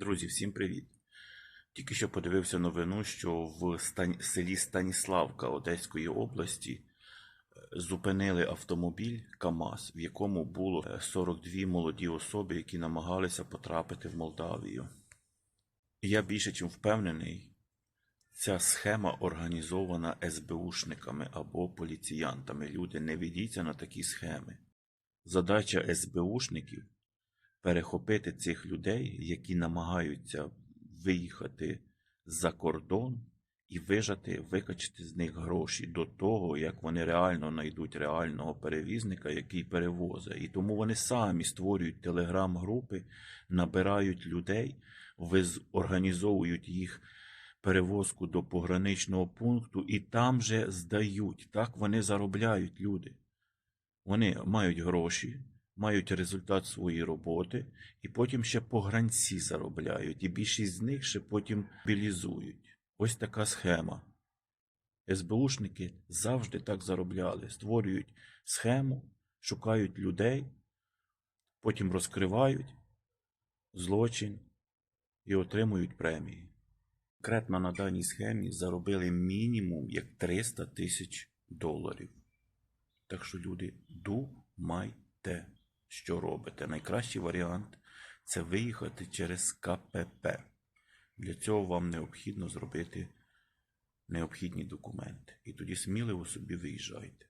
Друзі, всім привіт! Тільки що подивився новину, що в Стань... селі Станіславка Одеської області е, зупинили автомобіль КАМАЗ, в якому було е, 42 молоді особи, які намагалися потрапити в Молдавію. Я більше чим впевнений, ця схема організована СБУшниками або поліціянтами. Люди, не ведіться на такі схеми. Задача СБУшників перехопити цих людей, які намагаються виїхати за кордон і вижати, викачати з них гроші до того, як вони реально знайдуть реального перевізника, який перевозить. І тому вони самі створюють телеграм-групи, набирають людей, організовують їх перевозку до пограничного пункту і там же здають. Так вони заробляють люди. Вони мають гроші, мають результат своєї роботи, і потім ще погранці заробляють, і більшість з них ще потім білізують. Ось така схема. СБУшники завжди так заробляли, створюють схему, шукають людей, потім розкривають злочин і отримують премії. Конкретно на даній схемі заробили мінімум як 300 тисяч доларів. Так що, люди, думайте, що робите. Найкращий варіант це виїхати через КПП. Для цього вам необхідно зробити необхідні документи. І тоді сміливо собі виїжджайте.